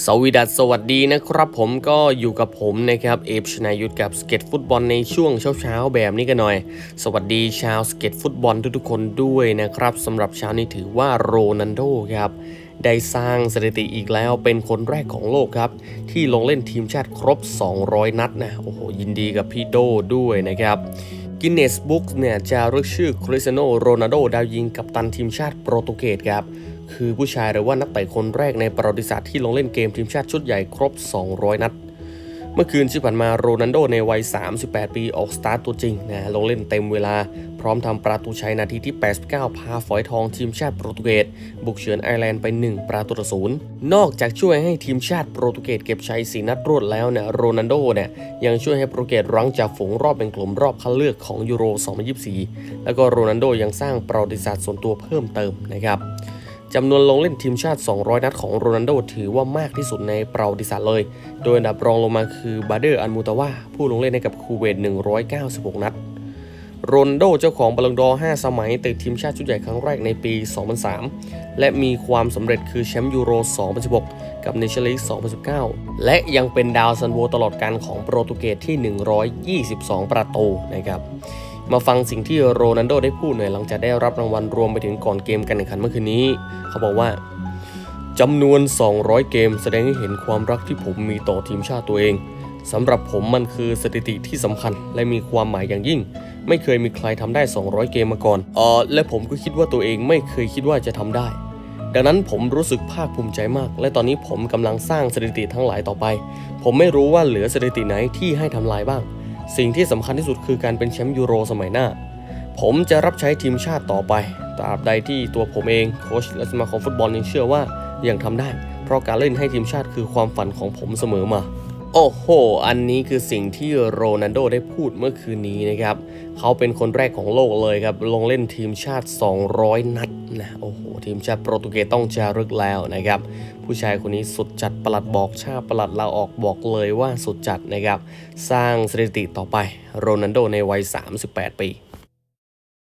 สวีดัสสวัสดีนะครับผมก็อยู่กับผมนะครับเอฟชนายุทธกับสเก็ตฟุตบอลในช่วงเช้าๆแบบนี้กันหน่อย สวัสดีชาวสเก็ตฟุตบอลทุกๆคนด้วยนะครับสำหรับเช้านี้ถือว่าโรนันโดครับได้สร้างสถิติอีกแล้วเป็นคนแรกของโลกครับ ที่ลงเล่นทีมชาติครบ 200 นัดนะโอ้โหยินดีกับพี่โดด้วยนะครับ กินเนสบุ๊กเนี่ยจะรึกชื่อคริสเตียโนโรนัลโดดาวยิงกับตันทีมชาติโปรตุเกสครับ คือผู้ชายหรือว่านักเตะคนแรกในประวัติศาสตร์ที่ลงเล่นเกมทีมชาติชุดใหญ่ครบ 200 นัด เมื่อคืนที่ผ่านมาโรนัลโดในวัย 38 ปีออกสตาร์ตตัวจริงนะลงเล่นเต็มเวลา พร้อมทำประตูชัยนาทีที่ 89 พาฝอยทองทีมชาติโปรตุเกสบุกเฉือนไอร์แลนด์ไป 1 ประตูต่อศูนย์นอกจากช่วยให้ทีมชาติโปรตุเกสเก็บชัย 4 นัดรวดแล้วเนี่ยโรนัลโดเนี่ยยังช่วยให้โปรตุเกสรั้งจากฝูงรอบเป็นกลุ่มรอบคัดเลือกของยูโร 2024 แล้วก็โรนัลโดยังสร้างประวัติศาสตร์ส่วนตัวเพิ่มเติมนะครับ จำนวนลงเล่นทีมชาติ 200 นัดของโรนัลโดถือว่ามากที่สุดในประวัติศาสตร์เลย โดยอันดับรองลงมาคือบาเดอร์อันมูตาวาผู้ลงเล่นให้กับคูเวต 196 นัด โรนัลโดเจ้าของบอลลงดอร์5สมัยติดทีมชาติชุดใหญ่ครั้งแรกในปี 2003 และมีความสำเร็จคือแชมป์ยูโร 2016 กับเนชั่นลีก 2019 และยังเป็นดาวซันโวตลอดการของโปรตุเกสที่ 122 ประตูนะครับ มาฟังสิ่งที่โรนัลโดได้พูดหน่อยหลังจากได้รับรางวัลรวมไปถึงก่อนเกมการแข่งขันเมื่อคืนนี้ เขาบอกว่าจำนวน 200 เกมแสดงให้เห็นความรักที่ผมมีต่อทีมชาติตัวเองสำหรับผมมันคือสถิติที่สำคัญและมีความหมายอย่างยิ่ง ไม่เคยมีใครทำได้ 200 เกมมาก่อนเออและผมก็คิดว่าตัวเองไม่เคยคิดว่าจะทำได้ ดังนั้นผมรู้สึกภาคภูมิใจมาก และตอนนี้ผมกำลังสร้างสถิติทั้งหลายต่อไป ผมไม่รู้ว่าเหลือสถิติไหนที่ให้ทำลายบ้าง สิ่งที่สำคัญที่สุดคือการเป็นแชมป์ยูโรสมัยหน้า ผมจะรับใช้ทีมชาติต่อไป ตราบใดที่ตัวผมเองโค้ชและสมาคมฟุตบอลยังเชื่อว่ายังทำได้ เพราะการเล่นให้ทีมชาติคือความฝันของผมเสมอมา โอ้โห อันนี้คือสิ่งที่โรนัลโดได้พูดเมื่อคืนนี้นะครับ เขาเป็นคนแรกของโลกเลยครับ ลงเล่นทีมชาติ 200 นัดนะ โอ้โห ทีมชาติโปรตุเกสต้องจารึกแล้วนะครับ ผู้ชายคนนี้สุดจัดประหลัดบอกชาติประหลัดลาออกบอกเลยว่าสุดจัดนะครับ สร้างสถิติต่อไป โรนัลโดในวัย 38 ปี